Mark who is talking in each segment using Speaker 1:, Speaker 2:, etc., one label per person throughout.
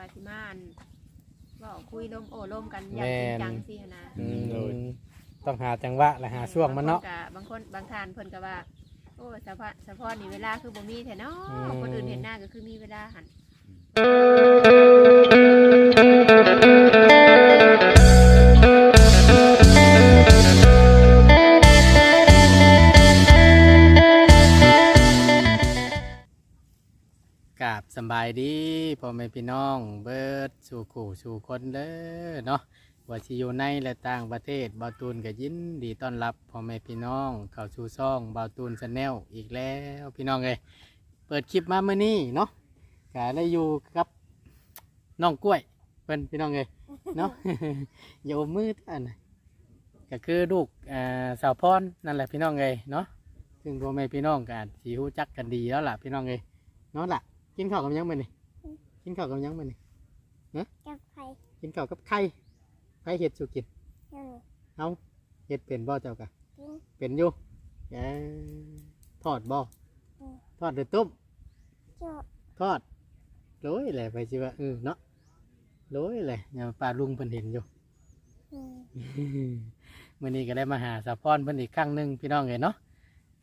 Speaker 1: ว่าสิมาอันเว้าคุยลมโอ้ลมกันอย่างจริงจังสิหั้นนะ
Speaker 2: อืมต้องหาจังหวะและหาช่วงมันเนาะ
Speaker 1: บางคนก็บางคนบางทานเพิ่นก็ว่า โอ้สะพะสะพอนี่เวลาคือบ่มีแท้เนาะ
Speaker 2: อืม
Speaker 1: คนอื่นเห็นหน้าก็คือมีเวลาหัน
Speaker 2: บสบายดีพ่อแม่พี่น้องเบิดสู่ขู่สู่คนเด้อเนาะว่าสิอยู่ในและต่างประเทศบาตูนก็ยินดีต้อนรับพ่อแม่พี่น้อง เข้าสู่ซ่องบาตูนชาแนลอีกแล้วพี่น้องเอ้ยเปิดคลิปมาเมื่อนี้เนาะก็ได้อยู่กับน้องกล้วยเพิ่นพี่น้องเอ้ยเนาะอย่าอมมือท่านก็คือลูกสาวพรนั่นแหละพี่น้องเอ้ยเนาะซึ่งพ่อแม่พี่น้องก็อาจสิรู้จักกันดีแล้วล่ะพี่น้องเอ้ยเนาะล่ะ กินข้าวกับหยังมื้อนี่กินข้าวกับหยังมื้อนี่
Speaker 3: กับไข่
Speaker 2: กินข้าวกับไข่ไข่เห็ดสุกิน
Speaker 3: ยัง
Speaker 2: เอาเห็ดเป็นบ่เจ้ากะ
Speaker 3: กิน
Speaker 2: เป็นอยู่แกทอดบ่ทอดหรือต้ม
Speaker 3: เจาะ
Speaker 2: ทอดโรยแหละไปสิว่าเออเนาะโรยแหละเนี่ยป้าลุงเพิ่นเห็นอยู่
Speaker 3: อืม
Speaker 2: มื้อนี้ก็ได้มาหาสะพอนเพิ่นอีกครั้งหนึงพี่น้องเอ้ยเนาะ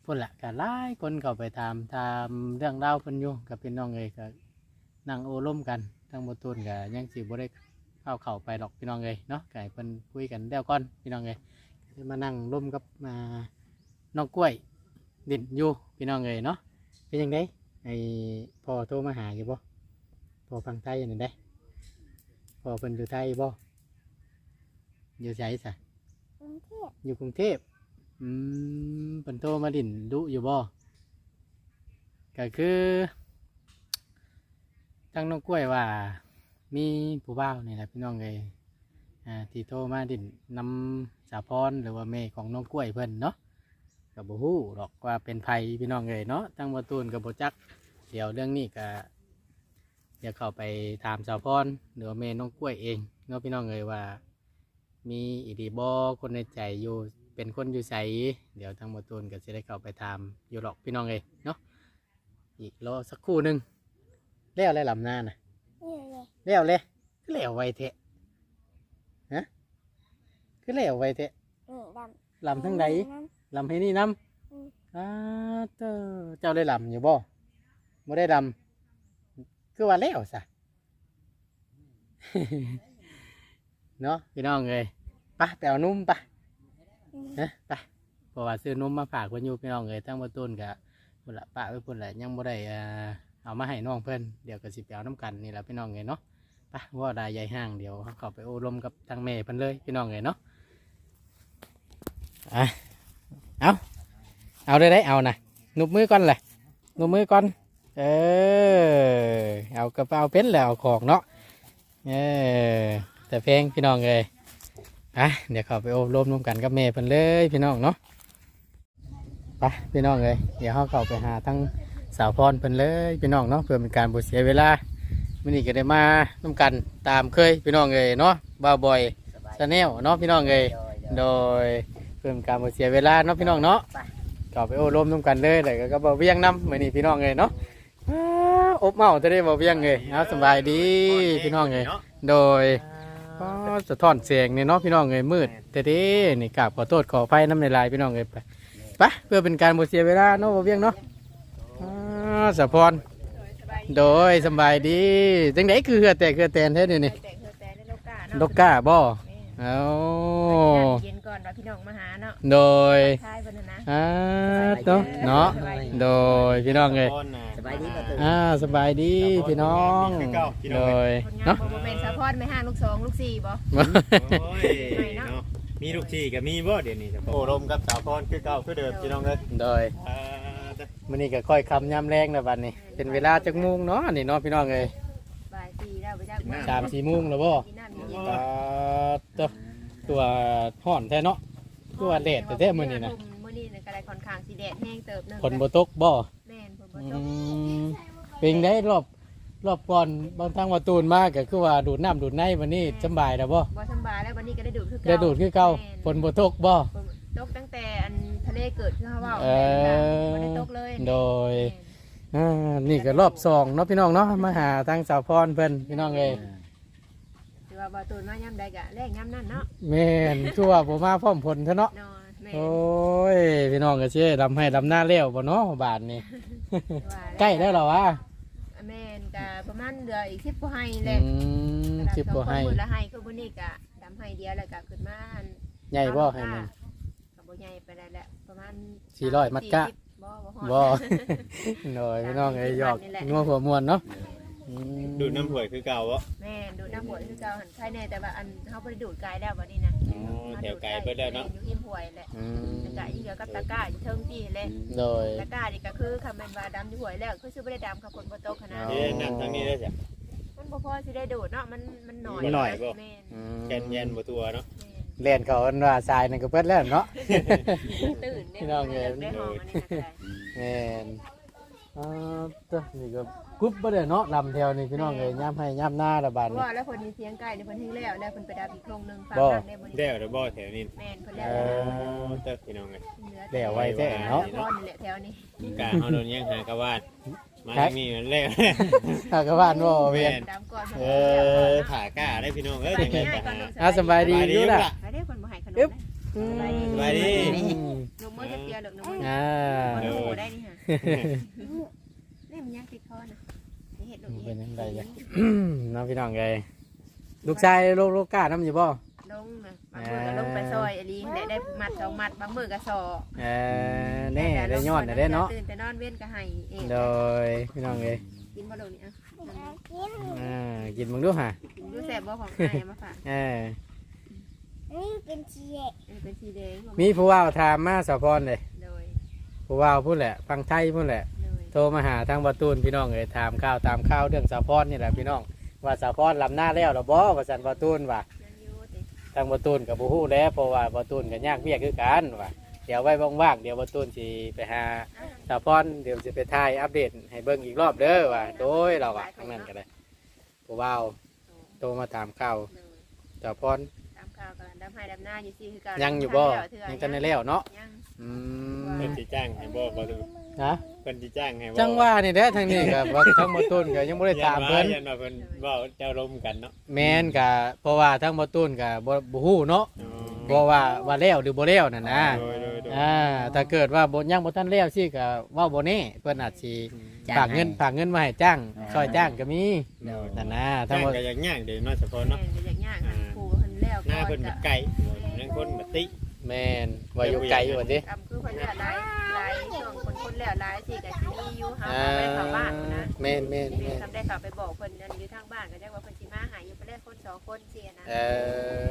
Speaker 2: พุ่นละก็หลายคนเข้าไปถามถามเรื่องราวเพิ่นอยู่กับพี่น้องเอ้ยก็นั่งโอ้ร่มกันทั้งบ่ตูนก็ยังสิบ่ได้เข้าเข้าไปดอกพี่น้องเลยเนาะไก่เพิ่นคุยกันเดี๋ยวก่อนพี่น้องเลยมานั่งร่วมกับมาน้องกล้วยดินอยู่พี่น้องเลยเนาะเป็นยังไงไอพ่อโทรมาหาอยู่บ่พ่อฟังไทยอันนี้ได้พ่อเพิ่นอยู่ไทยบ่อยู่ไสซะ
Speaker 3: กรุงเทพ
Speaker 2: อยู่กรุงเทพ อืมเพิ่นโทรมาดินดุอยู่บ่ก็คือทั้งน้องกล้วยว่า มีผู้บ่าวนี่แหละพี่น้องเลยอ่าที่โทรมาดินนำสาพรหรือว่าแม่ของน้องกล้วยเพิ่นเนาะกับบูฮู้หรอกว่าเป็นไผพี่น้องเลยเนาะทั้งประตูนกับโบจัก เดี๋ยวเรื่องนี้ก็เดี๋ยวเข้าไปถามสาพรหรือว่าแม่น้องกล้วยเองเนาะพี่น้องเลยว่า มีอีดีบอคนในใจอยู่ เป็นคนอยู่ใสเดี๋ยวทั้งประตูนก็จะได้เข้าไปถามอยู่หรอกพี่น้องเลยเนาะอีกรอสักครู่หนึ่งแล้วอะไรลำหน้าน่ะ
Speaker 3: นี่เลย
Speaker 2: เลี้ยวเลยคือเลี้ยวไวเทะฮะคือเลี้ยวไวเทะ
Speaker 3: นี่ดำ
Speaker 2: ลำทั้งใด
Speaker 3: น้
Speaker 2: ลำให้นี่น้
Speaker 3: อืมำ
Speaker 2: อ้าเจ้าเจ้าได้ลำอยู่บ่ไม่ได้ลำคือว่าเลี้ยวซะ เนาะพี่น้องเลยไปะไปเอานุ่มไปะำ
Speaker 3: อืม
Speaker 2: ฮะไปเพราะว่าซื้อนุ่มมาฝากคนอยู่พี่น้องเลยทั้งประตูนกับพุ่นละป้าไว้พุ่นละยังบ่ได้เอ่อเอามาให้น้องเพิ่นเดี๋ยวก็สิไปเอาน้ำกันนี่แหละพี่น้องเลยเนาะไปว่าได้ใหญ่ห้างเดี๋ยวเขาเข้าไปโอ้ลมกับทางแม่เพิ่นเลยพี่น้องเลยเนาะอะเอาเอาได้ได้เอานะนุบมือก่อนเลยนุบมือก่อนเออเอากระเป๋าเป็นแล้วเอาของเนาะเออแต่เพลงพี่น้องเลย อะเดี๋ยวเขาไปโอ้ลมร่วมกันกับแม่เพิ่นเลยพี่น้องเนาะไปพี่น้องเลยเดี๋ยวเขาเข้าไปหาทั้งสาวพรเพิ่นเลยพี่น้องเนาะเพื่อเป็นการบ่เสียเวลามื่อนี้ก็ได้มาน้ำกันตามเคยพี่น้องเอยเนาะบ่าวบอยชาแนลเนาะพี่น้องเอยโดยเพิ่มการบ่เสียเวลาเนาะพี่น้องเนาะก็ไปโอ้ลมน้ำกันเลยแต่ก็บ่าวเวียงน้ำมื่อนี้พี่น้องเอยเนาะอบเมาจะได้บ่าวเวียงเอยเอาสบายดีพี่น้องเอยโดย ก็สะท้อนเสียงเนี่ยเนาะพี่น้องเอยมืดแต่เด้นี่กราบขอโทษขออภัยน้ำในลายพี่น้องเอยไปไปเพื่อเป็นการบ่เสียเวลาเนาะบ่าวเวียงเนาะอ่าสะพรโดยสำบายดีจังไดคือเหือแตกเหือแตนแท้เดี๋ยวนี้
Speaker 1: แต่เธอแต่ในโลกาเนาะ
Speaker 2: ดกก้าบ่
Speaker 1: แม่
Speaker 2: เอา
Speaker 1: เย็นก่อนว่าพี่น้องมาหาเนาะ
Speaker 2: โดย
Speaker 1: ทายเพิ่นน่ะนะ
Speaker 2: อ่าเนาะเนาะโดยพี่น้องเลย
Speaker 4: สบายดีประตู
Speaker 2: อ่าสบายดีพี่น้องโดย
Speaker 1: คนงาน
Speaker 2: เนาะ
Speaker 1: บ่บ่เป็นสะพอนไม่ห้างลูกสองลูกสี่บ่
Speaker 4: โอ้ยเนาะมีลูกชีกับมีบ่เดี๋ยวนี้โอ้ลมกับสาวพรคือเก่าคือเดิมพี่น้องเลย
Speaker 2: โดย
Speaker 4: อ่า
Speaker 2: มื้อนี้ก็ค่อยคำยำแรงนะบัดนี้ เป็นเวลาจักโมงเนาะนี่เนาะพี่น้องเลย
Speaker 1: บ่ายสี่แล้วไปจักมื้อ
Speaker 2: สามสี่โมงแล้วบ่
Speaker 1: กินน้ำเย็น
Speaker 2: ตาตัวตัวห่อนแท้เนาะ ตัวแดดแต่แท้มื้อนี้นะ
Speaker 1: มื้อนี้น่ะก็ได้ค่อนข้างสิแดดแห้งเติบหนึง
Speaker 2: ฝนบ่ตกบ่
Speaker 1: แม่นฝนบ่
Speaker 2: อื
Speaker 1: ตก
Speaker 2: มเป็นได้รอบรอบก่อนบางทางว่าตูนมากก็คือว่าดูดน้ำดูดในวันนี้สำบายแล้วบ่
Speaker 1: บ่สำบายแล้ววันนี้ก็ได้ดูดคือเก่า
Speaker 2: ได้ดูดคือเก่าฝนบ่ตกบ่
Speaker 1: ฝนตกตั้งแต่อันทะเลเกิดคือเฮาเว้า
Speaker 2: เออ
Speaker 1: บ่ได้ตกเลย
Speaker 2: โดยอ่านี่ก็รอบสองเนาะพี่น้องเนาะมาหาทางสาวพรเพิ่นพี่น้องเอ้ย
Speaker 1: ถือ ว่าบ่ตูนมาย่ำใดกะแรกย่ำนั่นเนาะ
Speaker 2: แม่นทั่วบ่มาพร้อมผลเถอะเนาะ
Speaker 1: นอนแม่
Speaker 2: โอ้ยพี่น้องก็สิได้ดำให้ดำหน้าแล้วบ่เนาะบาทนี่
Speaker 1: ว่า
Speaker 2: ใกล้แล้วเหรอวะ
Speaker 1: แม่นกะประมาณเดือนอีก10กว่าให้
Speaker 2: อื
Speaker 1: แหละ
Speaker 2: มสิบบ่ให้
Speaker 1: มื้อละให้คือมื้อนี้กะดำให้เดียวแล้วก็ขึ้นมาอัน
Speaker 2: ใหญ่บ่ให้มัน
Speaker 1: ก็บ่ใหญ่ไปได้แหละประมาณ
Speaker 2: สี่ร้อยมัดกะ
Speaker 1: 40บ่บ่ฮอด
Speaker 2: บ่ หน่อยพี่น้องเอ้ยหยอกงัวหัวมวนเนาะอืม
Speaker 4: ดูดน้ำห่วยคือเก่าวะ
Speaker 1: แม่นดูดน้ำหวยคือเก่าหันใครแน่แต่ว่าอันเฮาบ่ได้ดูดไกลแล้วบัดนี้นะ
Speaker 4: อ๋อแถวไกลเบิดแล้วเนาะ
Speaker 1: อยู่หิมหวยแหละ
Speaker 2: อืม
Speaker 1: ตะกะอีกกับตะกร้าอยู่เทิงที่แหละ
Speaker 2: โดย
Speaker 1: ตะกร้านี่ก็คือคำแม่นว่าดำอยู่หวยแล้วคือสิบ่ได้ดำกับคนบ่โตขนาด
Speaker 2: อ๋อ
Speaker 4: เอ๊ะนั่นทางนี้ได้จ้ะ
Speaker 1: มันบ่พอสิได้ดูดเนาะมันมันหน่อย
Speaker 4: มันหน่อยบ่
Speaker 1: แม่น
Speaker 2: อืม
Speaker 4: แกนยันบ่ตัวเนาะ
Speaker 2: เล่นเขาอันว่าทรายนั่นก็เปิดแล้วเนาะ
Speaker 1: แม่นตื่นได้
Speaker 2: พี่น้องเอ้ย
Speaker 1: ได้ห้องอันนี้ก็ได้
Speaker 2: แม่น อ่าตัวนี่ก็กรุ๊บบ่ได้เนาะลำแถวนี่พี่น้องเอ้ยย่ำให้ย่ำหน้าระบาด
Speaker 1: เพราะ
Speaker 2: นี่
Speaker 1: ว่าแล้วเพิ่นมีเสียงไก่เดี๋ยวเพิ่นเฮ็ดแล้วแล้วเพิ่นไปดับอีกโครงหนึงฟัง
Speaker 2: บ่
Speaker 1: ดังได้บ่
Speaker 4: แล้
Speaker 1: นี่
Speaker 4: วเดี๋ยวบ่แถวนี้
Speaker 1: แม่นเพิ่น
Speaker 2: เอ
Speaker 1: แล้ว
Speaker 2: อ
Speaker 4: เติบพี่น้องไง
Speaker 2: เดี๋ยวไว้แท้เนาะ
Speaker 1: พอนี่แหละแถวนี้
Speaker 4: กาเฮาโดนแย่งหากะวาดมาทางนี้มันแล้ว
Speaker 2: ถ้าก็บ้านบ่เวียน
Speaker 1: ดำก่อน
Speaker 4: เออถ่ากล้าได้พี่น้องเอ้ยจังได๋ก็หา
Speaker 2: อะสบายดี อยู่ล่ะ
Speaker 1: ไปได้เพิ่นบ่ให้ขนม
Speaker 2: อึ๊บ
Speaker 1: ได้
Speaker 4: สบายดี
Speaker 1: นมมือจะเปียหรือนมมือ
Speaker 2: อ่า
Speaker 1: มันโหได้นี่ฮะนี่มันยังติดคอนะ นี่เห็ดลูก
Speaker 2: เป็นยังไงจ้ะ น้องพี่น้องไงลูกชายลูกลูกกล้าน้ำอยู่บ่
Speaker 1: ลงนะบางมือก็ลงไปซอยอลีได้ได้มัดสองมัดบางมือก็ซอ
Speaker 2: เออแน่ได้ย้อนน่ะได้เนาะ
Speaker 1: ตื่นแต่นอนเว้นก็ให้เอง
Speaker 2: โดยพี่น้องไง
Speaker 1: กินบ่ลงนี่อะ
Speaker 3: กิน
Speaker 2: อ่ากินมึงดูฮะ
Speaker 1: กินดูแซ่บบ่ของไอ้มาฝาก
Speaker 2: เออ
Speaker 3: นี่เป็นชีเเอ
Speaker 1: อเป็นสีแดง
Speaker 2: มีผู้ว่าวถามมาสะพรเลย
Speaker 1: โดย
Speaker 2: ผู้ว่าวพูดแหละฟังไทยพูดแหละ
Speaker 1: โดย
Speaker 2: โทรมาหาทางบาตูนพี่น้องเลยถามข่าวตามข่าวเรื่องสะพรนี่แหละพี่น้องว่าสะพรลำหน้าแล้วหรอบ่ว่าสันบาตูนว่า
Speaker 1: ยังอยู่ติ
Speaker 2: ทางบาตูนกับบูฮู้แล้วเพราะว่าบาตูนกับยากเวียกคือกันว่าเดี๋ยวไว้ว่างๆเดี๋ยวบาตูนสิไปหาสะพรเดี๋ยวสิไปถ่ายอัปเดตให้เบิ่งอีกรอบเด้อว่าโดยเราว่าทั้งนั้นก็ได้ผู้ว่าวโทรมาถามข่าว
Speaker 1: โดย
Speaker 2: สะพร
Speaker 1: ตามข่าวกันดำให้ดำหน้าอยู่สิคือกัน
Speaker 2: ยังอยู่บ่
Speaker 1: ยั
Speaker 2: ยังกันได้แล้วเนาะ
Speaker 1: ยัง
Speaker 2: อืม
Speaker 4: เพิ่นสิจ้างให้บ่บ่ดู
Speaker 2: นะ
Speaker 4: เพิ่นสิจ้างให้บ่
Speaker 2: จังว่านี่แหละทางนี้ก็บ่ทั้งบาตูนก็ยังบ่ได้ถามเพิ่น
Speaker 4: ยันว่าเพิ่นเว้าเจ้าลมกันเนาะ
Speaker 2: แม่นก็เพราะว่าทั้งบาตูนก็บ่บ่ฮู้เนาะ
Speaker 4: อ๋อ
Speaker 2: บ่ว่าว่าแล้วหรือบ่แล้วนั่นนะ
Speaker 4: โดยโดยโดย
Speaker 2: อ่าถ้าเกิดว่าบ่ยังบ่ทันแล้วสิก็เว้าบ่แน่เพิ่นอาจสิฝากเงินฝากเงินมาให้จ้างซอยจ้างก็มีนั่นนะถ้า
Speaker 4: จ้าง
Speaker 2: บ่
Speaker 4: ก็ยังยากเด้เนาะเฉพาะ
Speaker 1: แม่
Speaker 4: เนาะ
Speaker 1: นก็ยังยากนะครูเพิ่นแล้ว
Speaker 4: หน้าเพิ่น
Speaker 1: ก็
Speaker 4: แบบไก่นั่งคนแบบติ
Speaker 2: แม่นว่าอยู่ไกลอยู่ว่าติ
Speaker 1: ทำคือคนเลี้ยหลายหลายช่วงคนคนเลี้ยหลายสิก็สิมีอยู่หา
Speaker 2: อ่า
Speaker 1: ไปเข้าบ้านนะ
Speaker 2: แม่นแม่นแม่น
Speaker 1: ทำได้เข้าไปบอกเพิ่นนั่นอยู่ทางบ้านก็จักว่าเพิ่นสิมาหาอยู่ไปได้คนสองคนเสียนะ
Speaker 2: เออ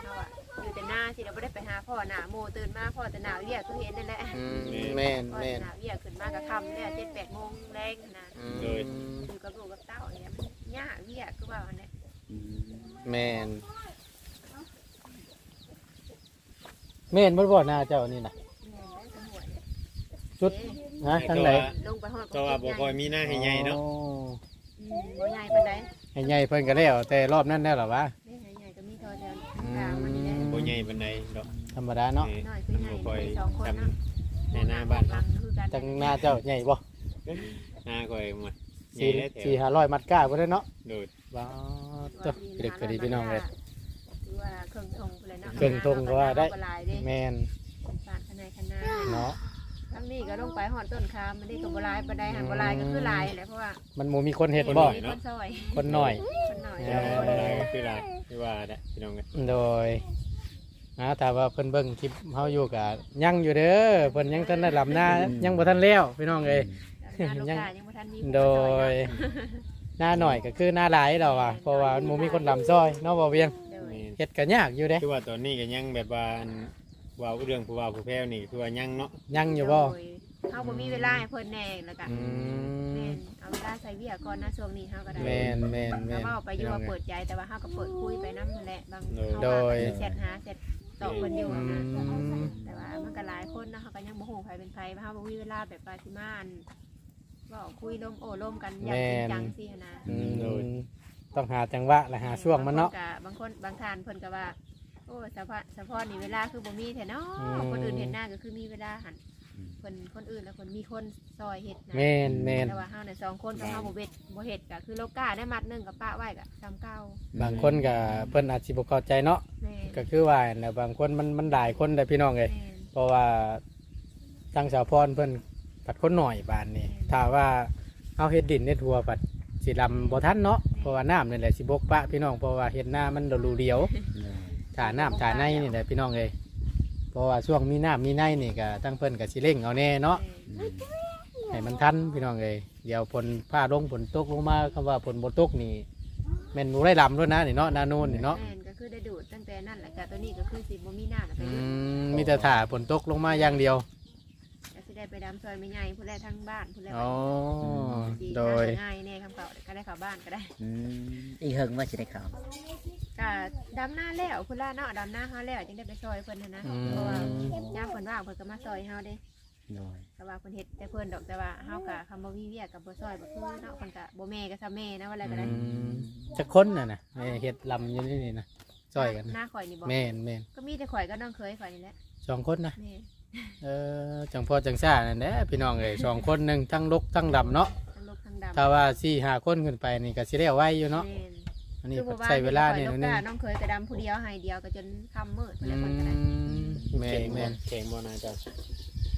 Speaker 1: เฮาอะอยู่แต่หน้าสิเราบ่ได้ไปหาพ่อหน้าหมู่ตื่นมาพ่อแต่หน้าเวียกคือเห็นนั่นแหละ
Speaker 2: อืมแม่น
Speaker 1: พ่อ
Speaker 2: แม่
Speaker 1: แต่
Speaker 2: น
Speaker 1: หน้าเวียกขึ้นมาก็ค่ำแล้ว7 8โมงแรงนะ
Speaker 2: อืม
Speaker 1: อยู่กับลูกกับเต้าอย่างเงี้ยมันยากเวียกคือว่าอันนี้
Speaker 2: แม่น แม่นบ่บ่หน้าเจ้านี่น่ะ
Speaker 1: แม่นได้สมหวย
Speaker 2: จุดฮะทางไหน
Speaker 1: ลงไปฮอด
Speaker 4: ก็ว่าบ่ค่อยมีหน้าให้ใหญ่เนาะ
Speaker 2: อ๋อ
Speaker 1: อืมบ่ใหญ่ปานใด
Speaker 2: ให้ใหญ่เพิ่นก็แล้ว แต่รอบนั้นแล้วเหรอวะ
Speaker 1: ไม่ใหญ่ใหญ่ก็มีทอแถวกลางมันนี่แหละ
Speaker 4: บ่ใหญ่ปานใดดอก
Speaker 2: ธรรมดาเนาะ
Speaker 1: น้อยคือใหญ่
Speaker 4: บ่ค่อย
Speaker 1: มีสองคน
Speaker 4: ท
Speaker 1: เนาะำ
Speaker 4: ในหน้าบ้าน
Speaker 1: หลั
Speaker 4: เนาะ
Speaker 1: งคือกัน
Speaker 2: ทางหน้าเจ้าใหญ่บ่
Speaker 4: หน้าค่อยหมดใหญ่
Speaker 2: สี่
Speaker 4: ได้แถว
Speaker 2: สี่ห้าร้อยมัดก้าบ่ได้เนาะ
Speaker 4: โดด
Speaker 2: ว้าวตัวเด็กก็ดีพี่น้องเลย
Speaker 1: คือ ว่าเครื่องทงเลยเนาะ
Speaker 2: เครื่องธงก็ว่าได้
Speaker 1: เอปลายเด้
Speaker 2: แมน
Speaker 1: สารขนาดขนาด
Speaker 2: เนาะ
Speaker 1: ทั้งนี้ก็ลงไปหอดต้นคามมันนี่ก็บลายปานใดหันบลายก็คือลายแหละเพราะว่า
Speaker 2: มันหมูมีคนเห็ดบ่
Speaker 1: มีคนซอย
Speaker 2: คนหน่อย
Speaker 1: คนหน่อย
Speaker 2: เอ
Speaker 1: คนแดง
Speaker 4: คือหลายคือว่าได้พี่น้องกัน
Speaker 2: โดยนะถ้าว่าเพิ่นเบิ่งคลิปเฮาอยู่ก็ยังอยู่เด้อเพิ่นยังทันได้ลำหน้ายังบ่ทันแล้วพี่น้องเอ้ย
Speaker 1: งานลูกค้ายังบ่ทันมี
Speaker 2: โดยหน้าหน่อยก็คือหน้าหลายแล้วว่ะเพราะว่ามันบ่มีคนลำซอยเนาะบ่เวียง
Speaker 1: โดย
Speaker 4: นี่
Speaker 2: เฮ็ดก็ยากอยู่เด้
Speaker 4: คือว่าตอนนี้ก็ยังแบบว่าอันว่าเรื่องผู้ว่าผู้แพ้วนี่คือว่ายังเนาะ
Speaker 2: ยังอยู่บ่
Speaker 1: โดเฮาบ่มีเวลาให้เพิ่นแน่แล้วก็
Speaker 2: อื
Speaker 1: แม่
Speaker 2: ม
Speaker 1: นเอาเวลาใส่เวียก่อนนะช่วงนี้เฮาก็ได้
Speaker 2: แม่นแม่นแม่
Speaker 1: ถ้านเว้าไปอยู่ว่า
Speaker 2: พี่น้อง
Speaker 1: เปิดใจแต่ว่าเฮาก็เปิดคุยไปนำนั่นแหละบาง
Speaker 2: โดย
Speaker 1: เฮาว่าก็สิแชทหาแชทตอบเพิ่นอยู่
Speaker 2: อื
Speaker 1: นะ
Speaker 2: ม
Speaker 1: แต่ว่ามันก็หลายคนนะเขาก็ยังบ่ฮู้ใครเป็นใครเพราะเขาบ่มีเวลาแบบปาสิมาอันเว้าคุยลมโอ้ลมกันอย่างจริงจังสิหั้นนะ
Speaker 2: อืม ต้องหาจังหวะและหาช่วงมันเนาะ
Speaker 1: บางคนก็บางคนบางทานเพิ่นก็ว่า โอ้สะพะสะพอนี่เวลาคือบ่มีแท้เนาะ
Speaker 2: อืม
Speaker 1: คนอื่นเห็นหน้าก็คือมีเวลาหันเพิ่นคนอื่นแล้วเพิ่นมีคนซอยเฮ็ดนะ
Speaker 2: แม่นแม่น
Speaker 1: แต่ว่าเฮาเนี่ยสองคนกับเฮาบ่เฮ็ดบ่เฮ็ดก็คือโลกาได้มัดหนึงกับป้าไว้ก็ซ้ำเก่า
Speaker 2: บางคนก็เพิ่นอาจสิบ่เข้าใจเนาะ
Speaker 1: แม่น
Speaker 2: ก็คือว่าน่ะบางคนมันมันหลายคนได้พี่น้องเอ้ย
Speaker 1: แม่น
Speaker 2: เพราะว่าทางสาวพรเพิ่นผัดคนหน่อยบานนี่ถ้าว่าเอาเฮ็ดดินเฮ็ดหัวผัดสิลำบ่ทันเนาะ เพราะว่าน้ำนี่แหละสิบกปะพี่น้องเพราะว่าเฮ็ดหน้ามันดรูเดียวถ่าน้ำถ่าในนี่แหละพี่น้องเอ้ยเพราะว่าช่วงมีน้ำมีในนี่ก็ทั้งเพิ่นก็สิเร่งเอาแน่เนาะ
Speaker 1: แม่น
Speaker 2: ให้มันทันพี่น้องเอ้ยเดี๋ยวฝนฟ้าลงฝนตกลงมาคำว่าฝนบ่ตกนี่แม่นบ่ได้ลำด้วยนะนี่เนาะนานูนนี่เนาะ
Speaker 1: แม่นก็คือได้ดูดตั้งแต่นั่นแหละก็ตัวนี้ก็คือสิบ่มีน้ำแล้วไป
Speaker 2: อื
Speaker 1: ดูด
Speaker 2: มมีแต่ถ่าฝนตกลงมาอย่างเดียว
Speaker 1: ก็สิ ได้ไปดำซอยไม่ใหญ่ผู้แลทั้งบ้านผู้แล
Speaker 2: อ๋อ
Speaker 1: สิ
Speaker 2: โดย
Speaker 1: ง่ายแน่คำเก่าก็ได้เข้าบ้านก็ได้
Speaker 5: อืมอีเฮิงว่าสิได้เข้า
Speaker 1: ก็ดำหน้าแล้วพุ่นละเนาะดำหน้าเฮาแล้วจึงได้ไปซอยเพิ่นนะนะ
Speaker 2: อื
Speaker 1: เพราะว่ามยามเพิ่นว่างเพิ่นก็มาซอยเฮาเด้
Speaker 5: โดย
Speaker 1: แต่ว่าเพิ่นเฮ็ดแต่เพิ่นดอกแต่ว่าเฮาก็คำบ่มีเวียกก็บ่ซอยบ่คือเนาะเพิ่นก็บ่แม่ก็ซะแม่นะว่าอะไรก็ได้
Speaker 2: อืมจะค้นน่ะนะแม่เฮ็ดลำอยู่นี่นี่นะซอยกัน
Speaker 1: ห
Speaker 2: นะ
Speaker 1: น้าข่อยนี่บ่
Speaker 2: แม่นแม่น
Speaker 1: ก็มีแต่ข่อยก็น้องเคยข่อยนี่แหละ
Speaker 2: สองคนนะ
Speaker 1: แม่
Speaker 2: เออจังพ่อจังซ่านั่นแหละพี่น้องเอ้ยสองคนหนึ่งทั้งลกทั้งดำเนาะ
Speaker 1: ทั้งลูกทั้งดำ
Speaker 2: ถ้าว่าสี่ห้าคนขึ้นไปนี่ก็สิได้เอาไว้อยู่เนาะ
Speaker 1: แม่น
Speaker 2: อันนี้
Speaker 1: คือบ่
Speaker 2: ใช้เวลา
Speaker 1: เนี่
Speaker 2: เนี่ยย
Speaker 1: ข่
Speaker 2: นึ
Speaker 1: อย
Speaker 2: ง
Speaker 1: ลูกกาน้องเคยก็ดำผู้เดียวให้เดียวก็จนค่ำมืด
Speaker 2: อื
Speaker 1: แล้วเพิ่นก็ได้
Speaker 2: มแม่นแม่น
Speaker 4: เก่งบ่นายเจ้า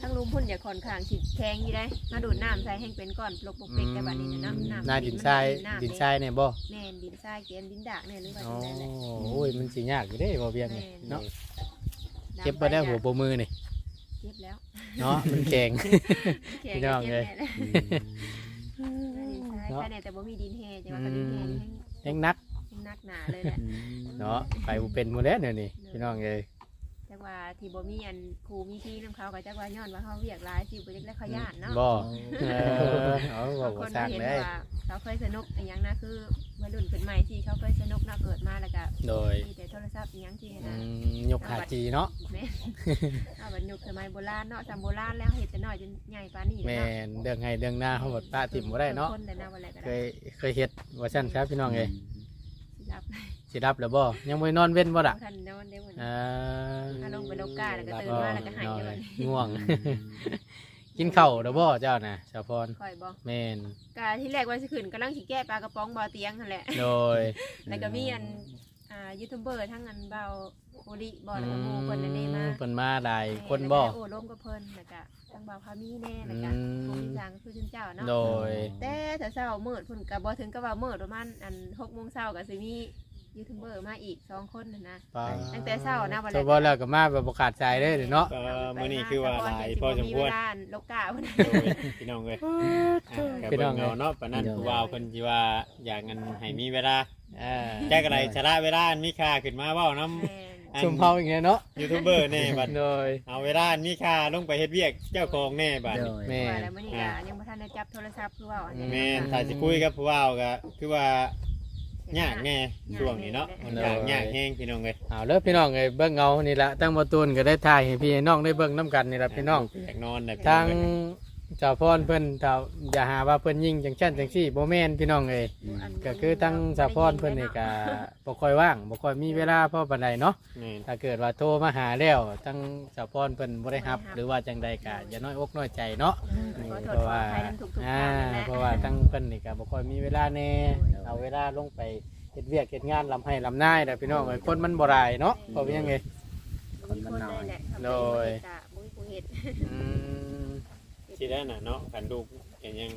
Speaker 1: ทั้งลุมพุ่นอย่าค่อนข้างสิแข็งอยู่ได้มาดูดน้ำใส่ให้เป็นก้อนปลกปกเป็กแต่บัดนี้เนี่ยน้ำน้ำ
Speaker 2: หน้าดินทรายำดินทรายเนี่ยบ่
Speaker 1: แม่นดินทรายเกณฑ์ดินดากเนี่ยหรือว่า
Speaker 2: อ๋อ
Speaker 1: จังได๋แหละ
Speaker 2: โอ้ยมันสิยากอยู่เด้บ่เบียงนี่
Speaker 1: แม่น
Speaker 2: เนาะ
Speaker 1: ดำ
Speaker 2: เก็บบ่ได้หัวโปมือนี่
Speaker 1: เก็บแล้ว
Speaker 2: เนาะมันเก่ง
Speaker 1: แข็
Speaker 2: พี่น้องเลย
Speaker 1: ก็บแน่ดินทราย
Speaker 2: เนาะ
Speaker 1: ใช่เนี่ยแต่บ่มีดินแห้จังว่าก็ดินแห้นี่
Speaker 2: เอ็งนัก
Speaker 1: แห้งนักหนาเลยแหละ
Speaker 2: เนาะไปบ่เป็นหมดแล้วเนี่ยนี่พี่น้องเอ้ย
Speaker 1: จัก ว่าที่บ่มีอันครูมีพี่นํเขาก็จักว่าย้อนว่าเฮาเวียกหลายสิบ่จักได้เขาย่านเนาะ
Speaker 2: บ่เออเอาบ่
Speaker 1: บางค
Speaker 2: บ่
Speaker 1: น
Speaker 2: สร้าง
Speaker 1: เห็น
Speaker 2: ได้
Speaker 1: ว่าเขาเคยสนุกอหย่างนะคือวัยรุ่นขึ้นใหม่ที่เขาเคยสนุกนะเกิดมาแล้วก็
Speaker 2: โดย
Speaker 1: มีแต่โทรศัพท์อหย่างที่
Speaker 2: อื
Speaker 1: นะ
Speaker 2: มยกขาจีเนาะ
Speaker 1: แม่นเอาบัดยุคสมัยโบราณเนาะสมัยโบราณแล้วเฮ็ดแต่น้อยจนใหญ่ปานนี้
Speaker 2: แม่
Speaker 1: เนาะ
Speaker 2: นเรื่องไงเรื่องหน้าเขาหมดป้าติ่มบ่ได้เนาะ
Speaker 1: คนแต่หน้าบ่ได้ก็
Speaker 2: เค
Speaker 1: ได้
Speaker 2: ยเคยเฮ็ดว่าซั่นครับพี่น้องเอ้ย
Speaker 1: สิรับ
Speaker 2: สิรับแล้วบ่ยังบ่ได้นอนเว้นบ่ล่ะ
Speaker 1: ท่านนอนได้บ่
Speaker 2: อ่า
Speaker 1: ถ้าลงไปโลกาแล้วก็ตื่นมาแล้วก็หายเลย
Speaker 2: ง่วง กินข้าวแล้วบ่เจ้าน่ะสาวพร
Speaker 1: คอยบ่
Speaker 2: แม่น
Speaker 1: กะที่แรกว่าสิขึ้นกำลังสิแก้ปลากระป๋องบ่อเตียงนั่นแหละ
Speaker 2: โดย
Speaker 1: แล้วก็มีอันอ่ายูทูบเบอร์ทั้งอันเบาโอริบ่แล้วก็หมู่เพิ่นนั่นเด้มา
Speaker 2: เพิ่นมาหลายคนบ่
Speaker 1: โอ้ล้มกับเพิ่นแล้วก็ทั้งเบาพามีแน่แล้วก็
Speaker 2: อืม
Speaker 1: ผู้มีจางก็คือชื่นเจ้าเนาะ
Speaker 2: โดย
Speaker 1: แต่ถ้าเช้ามืดเพิ่นก็บ่ถึงกับว่ามืดประมาณอัน6โมงเช้าก็สิมี ยูทูบเบอร์มาอีกสองคนนั่นนะ
Speaker 2: ป้า
Speaker 1: ตั้งแต่เช้านะวันแร
Speaker 2: ตัวบ่แล้วก็มาแบบบ่ขาดใจเลยเนาะ
Speaker 4: ก็มื้อนี้คือว่าหลายพอสมควร
Speaker 1: เวลาโลกาเพิ่น
Speaker 4: โดยพี่น้องเอ้ยอะก็
Speaker 2: พี่น้อง
Speaker 4: เบิ่ง
Speaker 2: เอ้ย
Speaker 4: เอาเนาะปานนั้นผู้ว่าเพิ่นสิว่าอยากงันให้มีเวลา
Speaker 2: อ่า
Speaker 4: แจ้กอะไรชะละเวลาอันมีค่าขึ้นมาเว้านํ
Speaker 1: แม่น
Speaker 2: ชุมเฮาอย่างเงี้ยเนาะ
Speaker 4: ยูทูบเบอร์แน่บัด
Speaker 2: โดย
Speaker 4: เอาเวลาอันมีค่าลงไปเฮ็ดเวียกเจ้าของแน่บัด
Speaker 5: โดย
Speaker 2: แม่
Speaker 1: ว่าแล้วมื้อนี้ก็ยังบ่ทันได้จับโทรศัพท์คือว่าอันนี้
Speaker 4: แม่นถ้าสิคุยกับผู้ว่าก็คือว่า ยากแน่ช่วงนี้เนาะมันยากยากแฮงพี่น้องเอ้ย
Speaker 2: เอาเด้อพี่น้องเอ้ยเบิ่งเอานี่ละตั้งบ่ตูนก็ได้ถ่ายให้พี่ให้น้องได้เบิ่งนํกันนี่ละพี่น้อง
Speaker 4: อยากนอนน่ะ
Speaker 2: ทางเจ้าพรเพิ่นถ้าอย่าหาว่าเพิ่นยิงจังซั่นจังซี่บ่แม่นพี่น้องเอ้ย
Speaker 1: อัน
Speaker 2: ก็คือทั้งเจ้าพรเพิ่นนี่ก็บ่ค่อยว่างบ่ค่อยมีเวลาพอปานใดเนาะ
Speaker 4: แม่น
Speaker 2: ถ้าเกิดว่าโทรมาหาแล้วทั้งเจ้าพรเพิ่นบ่ได้รับ หรือว่าจังใดก็อย่าน้อยอกน้อยใจเนาะ
Speaker 1: ขอโท
Speaker 2: เพ
Speaker 1: ษ
Speaker 2: ราะ
Speaker 1: ขอ
Speaker 2: ว่า
Speaker 1: อภัยทั้งทุกๆ
Speaker 2: อ่า
Speaker 1: ท่านนั่นแหละ
Speaker 2: เพราะว่าทั้งเพิ่นนี่ก็บ่ค่อยมีเวลาแน่เอาเวลาลงไปเฮ็ดเวียกเฮ็ดงานลำให้ลำนายเด้อพี่น้องเอ้ยคนมันบ่หลายเนาะเพราะว่ายังไง
Speaker 5: คนมันน้อย
Speaker 1: แหละทำ
Speaker 2: โดย
Speaker 1: กะบุ้ยผู้เฮ็ด
Speaker 2: อืม
Speaker 4: สิได้น่ะเนาะคันลูกก็ยัง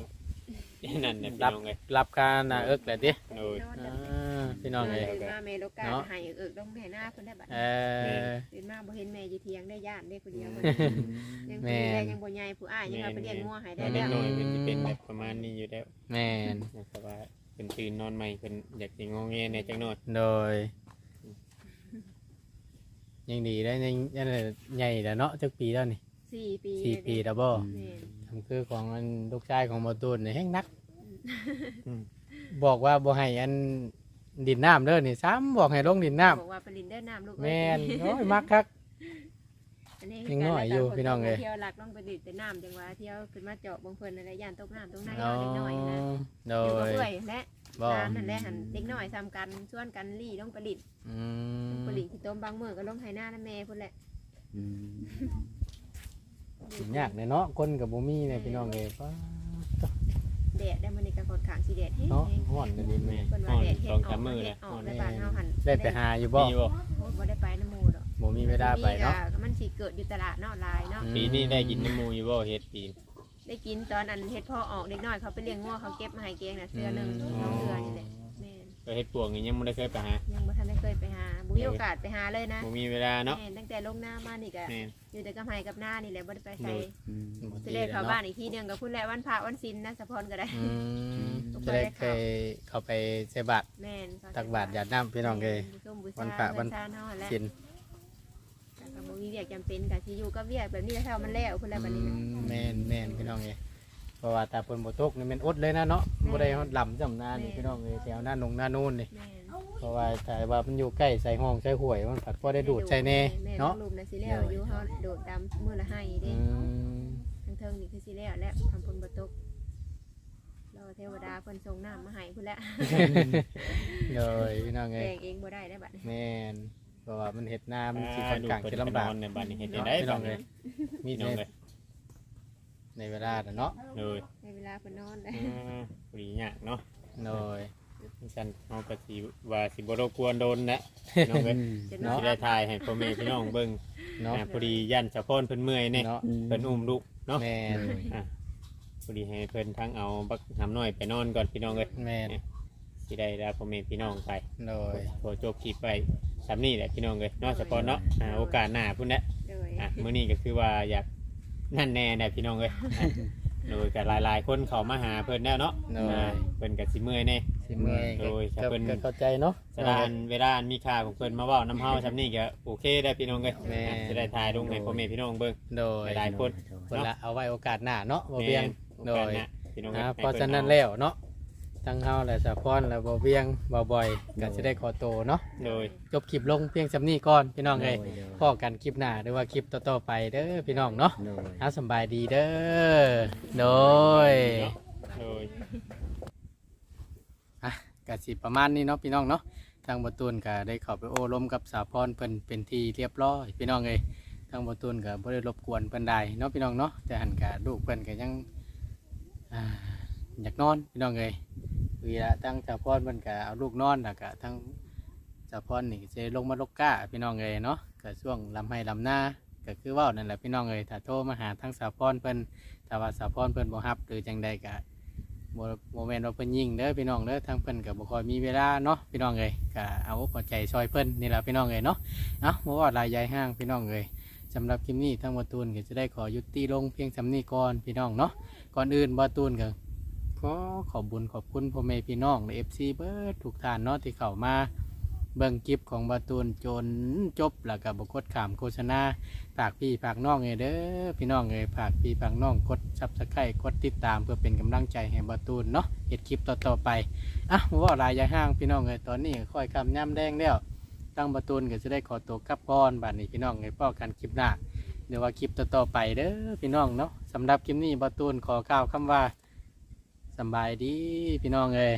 Speaker 4: นั่นน่ะพี่
Speaker 2: รับ
Speaker 4: น้องเอ้ย
Speaker 2: รับการน่ะเอิกแหละติ
Speaker 4: โดย
Speaker 2: อ่าพี่น้องเอ้ย
Speaker 1: ตื่นมาเมโลกา
Speaker 2: เนาะ
Speaker 1: ให้เอิกๆต้องแม่หน้าเพิ่นได้บัด
Speaker 2: เออ
Speaker 1: ตื่นมาบ่เห็นแม่อยู่เถียงได้ย่านได้คนเดียวมันยัง
Speaker 2: แม่
Speaker 1: ผู้ใหญ่ยังบ่ใหญ่ผู้อ้ายยังเอาไปเลี้ยงงัวให้ได้
Speaker 4: เด็
Speaker 1: แล้
Speaker 4: ก
Speaker 1: ว
Speaker 4: น้อยเพิ่นสิเป็นแบบประมาณนี้อยู่แล้ว
Speaker 2: แม่น
Speaker 4: นะครับว่าเพิ่นตื่นนอนใหม่เพิ่นอยากสิงอแงแหน่จังน้อย
Speaker 2: โดย ยังดีได้ยังยังใหญ่แล้วเนาะจักปีแล้วนี่
Speaker 1: สี่ปี
Speaker 2: สี่ปีแล้วบ่
Speaker 1: แม่น
Speaker 2: ทำคือของอันลูกชายของบ่ตูนนี่แฮงนักบอกว่าบ่ให้อันดินน้ำเด้อนี่ซ้ำบอกให้ลงดินน้ำ
Speaker 1: บอกว่าไปลินเด้อน้ำลูกเอ้ย
Speaker 2: แม่นโอ้ยมักคัก
Speaker 1: อันนี้
Speaker 2: ยังน้อยอยู่พี่น้องเอ้ย
Speaker 1: เที่ยวหลักต้องไปลินแต่น้ำจังหวะเที่ยวขึ้นมาเจาะบางเพิ่นอะไรย่านตกน้ำตกใน
Speaker 2: อ๋อ
Speaker 1: เด็กน้อยนะ
Speaker 2: โด
Speaker 1: อยู่กับ
Speaker 2: ย
Speaker 1: เอื้อยและ
Speaker 2: บ่
Speaker 1: ร้านนั่นแหละหันเด็กน้อยซ้ำกันชวนกันลี่ลงไปลิน
Speaker 2: อืม
Speaker 1: ไปลินที่ต้มบางมื้อก็ลงไห้หน้าน้าแม่พุ่นแหละ
Speaker 5: อืม
Speaker 2: สิยากเลยเนาะคนกับบ่มีเนี่ยพี่น้องเอ้ยป้า
Speaker 1: แดดได้มื้อนี้ก็ค่อนข้างสิแดดแห้ง
Speaker 2: เนาะ
Speaker 1: ๆ
Speaker 2: ฮ้อนกันดีแม่
Speaker 1: เพิ่นว่าแดดเฮ็ดออกเฮ็ดออกในบ้านเฮาหั่น
Speaker 2: ได้ไปหาอยู่บ่
Speaker 4: มีบ่
Speaker 1: โอ้บ่ได้ไปน้ำหมู่ดอก
Speaker 2: บ่มีเวลาไปเนาะ
Speaker 1: มีก็มันสิเกิดอยู่ตลาดเนาะหลายเนาะ
Speaker 2: อืม
Speaker 4: ปีนี้ได้กินน้ำหมูอยู่บ่เฮ็ดปี
Speaker 1: ได้กินตอนอันเฮ็ดพ่อออกเด็กน้อยเขาไปเลี้ยงงัวเขาเก็บมาให้เกงน่ะเสื้อหนึงสองเสื้อนี่แหละแม่น
Speaker 4: ก็เฮ็ดปวกนี่ยังบ่ได้เคยไปหา
Speaker 1: ยังบ่ทันได้เคยไปหา บ่มีโอกาสไปหาเลยนะ
Speaker 4: บ่มีเวลาเนาะ
Speaker 1: แม่นตั้งแต่ลงหน้ามานี่ก็
Speaker 4: แม่น
Speaker 1: อยู่แต่กับไห้กับหน้านี่แหละบ่ได้ไปใส่
Speaker 5: อืม
Speaker 1: สิได้เข้าบ้านอีกทีหนึงก็พุ่นแหละวันพระวันศีลนะสะพรก็ได้
Speaker 2: อืมจะได้เคยเข้าไปใส่บาตร
Speaker 1: แม่น
Speaker 2: ตักบาตรหยาดน้ำพี่น้องเอ้ย
Speaker 1: ส้มบู
Speaker 2: วัน
Speaker 1: ชา
Speaker 2: พระวัน
Speaker 1: ชาเฮาแหละ
Speaker 2: กิน
Speaker 1: แต่ก็บ่มีเวียกจำเป็นก็สิอยู่กับเวียกแบบนี้เท่ามันแล้วพุ่นแหละบัดนี้นะ
Speaker 2: แม่นแม่นพี่น้องเอ้ยเพราะว่าตาเพิ่นบ่ตกนี่แม่นอดเลยนะเนาะบ่ได้ฮอดลำจำนานี่พี่น้องเอ้ยแถวหน้านงหน้านู่นนี่
Speaker 1: แม่น
Speaker 2: เพราะว่าถ้าว่ามันอยู่ใกล้ใส่ห้องใส่ห้วยมันผัดพอได้ดูดใส่แน่
Speaker 1: แม่
Speaker 2: เนาะ
Speaker 1: ลูกน่ะสิแล้วอยู่เฮาโดดตามมื้อละให้เด้
Speaker 2: อืม
Speaker 1: ทั้งเทิงนี่คือสิแล้วและทำผลบ่ตกรอเทวดาเพิ่นส่งน้ำมาให้พุ่นแหละ
Speaker 2: เลยพี่น้อง
Speaker 1: แป
Speaker 2: เอ้
Speaker 1: ล
Speaker 2: ย
Speaker 1: งเองบ่ได้ได้บัดนี้
Speaker 2: แม่นเพราะว่ามันเฮ็ดนามันสิ
Speaker 4: อ่า
Speaker 2: ค่อนข้าง
Speaker 4: ดู
Speaker 2: จะ
Speaker 4: เพิ่น
Speaker 2: ลำบาก
Speaker 4: นอนในบ้านนี่เฮ็ด
Speaker 2: เนาะ
Speaker 4: ได้
Speaker 2: พี่
Speaker 4: บ้า
Speaker 2: น้อง
Speaker 4: น
Speaker 2: เอ้ยมี
Speaker 4: พี่น้
Speaker 2: ใน
Speaker 4: องเอ้ย
Speaker 2: ในเวลาน่ะเนาะ
Speaker 4: เลย
Speaker 1: ในเวลาเพิ่นนอนได้
Speaker 4: อ่าปรียากเนาะ
Speaker 2: เลย
Speaker 4: ฉันเฮาก็สิว่าสิบ่รบกวนโดนนะน้องเอ้ย
Speaker 1: จะน
Speaker 2: เนาะ
Speaker 1: อน
Speaker 4: สิได้ถ่ายให้พ่อแม่พี่น้องเบิ่ง
Speaker 2: เนาะ
Speaker 4: อ่าพอดียันสะพอนเพิ่นเมื่อยนี่
Speaker 2: เนาะ
Speaker 4: เพิ่นอุ้มลูกเนาะ
Speaker 2: แม่น
Speaker 4: อะพอดีให้เพิ่นทั้งเอาบักหำน้อยไปนอนก่อนพี่น้องเอ้ย
Speaker 2: แม่น
Speaker 4: สิได้ลาพ่อแม่พี่น้องไป
Speaker 2: เลย
Speaker 4: โทรจบคลิปไปสำนี่แหละพี่น้องเอ้ยเนาะสะพอนเนาะอ่าโอกาสหน้าพุ่นแหละ
Speaker 1: โดย
Speaker 4: อะมื้อนี้ก็คือว่าอยากนั่นแน่แน่พี่น้องเอ้ยอะ โดยกับหลายๆ คนเขามาหาเพิ่นแล้วเนาะ
Speaker 2: เล
Speaker 4: อ่ายเพิ่นก็สิเมื่อยแน่
Speaker 2: สิเมื่อย
Speaker 4: โดยถ้า
Speaker 2: ก็
Speaker 4: เพิ่น
Speaker 2: ก็เข้าใจเนาะ
Speaker 4: สดานเวลาอันมีค่าของเพิ่นมาเว้าน้ำเฮาสำนี่ก็โอเคได้พี่น้องเอ้ย
Speaker 2: แม่
Speaker 4: อะจะได้ถ่ายลงให้พ่อแม่พี่น้องเบิ่ง
Speaker 2: โดย
Speaker 4: หลายคน
Speaker 2: เวลาเอาไว้โอกาสหน้าเนาะบ่เบียง
Speaker 4: โดยพี่น้อง
Speaker 2: อ่า
Speaker 4: อ้ย
Speaker 2: เพราะฉะนั้นแล้วเนาะ ทั้งเฮาและสะพอนและบ่เบียงบ่บ่อยก็สิได้ขอโตวเนาะ
Speaker 4: โดย
Speaker 2: จบคลิปลงเพียงสำนี้ก่อนพี่น้องเอ้ยพอกันคลิปหน้าหรือว่าคลิปต่อๆไปเด้อพี่น้องเนาะ
Speaker 5: โดย
Speaker 2: เอาสำบายดีเด้อโดย
Speaker 4: โดย
Speaker 2: ก็สิประมาณนี้เนาะพี่น้องเนาะทางบตูนก็ได้เข้าไปโอ้ล้มกับสาพรเพิ่นเป็นที่เรียบร้อย พี่น้องเอ้ยทางบตูนก็บ่ได้รบกวนเพิ่นใดเนาะพี่น้องเนาะแต่หันก็ลูกเพิ่นก็ยังอ่าอยากนอนพี่น้องเอ้ยเวลาทั้งสาพรเพิ่นก็เอาลูกนอนแล้วก็ทั้งสาพรนี่จะลงมาลกก้าพี่น้องเอ้ยเนาะก็ช่วงลำให้ลำหน้าก็คือว้านั่นแหละพี่น้องเอ้ยถ้าโทรมาหาทั้งสาพรเพิ่นถ้าว่าสาพรเพิ่นบ่รับหรือจังใดก็โมโมเมนต์ว่าเพิ่นยิงเด้อพี่น้องเด้อทางเพิ่นก็บ่ค่อยมีเวลาเนาะพี่น้องเอ้ยก็เอาอกเอใจซอยเพิ่นนี่แหละพี่น้องเอ้ยเนาะเอ้าบ่ว่าลายใหญ่ห้างพี่น้องเอ้ยสำหรับคลิปนี้ทั้งบ่ตูนก็จะได้ขอยุติลงเพียงสำนีก่อนพี่น้องเนาะก่อนอื่นบ่ตูนก็ ขอขอบบุญขอบคุณพ่อแม่พี่น้องและ FC เบิดทุกท่านเนาะที่เข้ามาเบิ่งคลิปของบ่ตูนจนจบแล้วก็บกดขามโฆษณาฝากพี่ฝากน้องเอยเด้อพี่น้องเอยฝากพี่ฝากน้องกดซับสไครต์กดติดตามเพื่อเป็นกำลังใจให้บาตูนเนาะเห็ดคลิปต่อๆไปอะว่าลายยาห้างพี่น้องเอยตอนนี้ค่อยคำย่ำแดงแล้วตั้งบาตูนก็จะได้ขอตัวกลับก่อนบัดนี้พี่น้องเอยพ่อกันคลิปหน้าเดี๋ยวว่าคลิปต่อๆไปเด้อพี่น้องเนาะสำหรับคลิปนี้บาตูนขอกล่าวคำว่า สบายดีพี่น้องเอย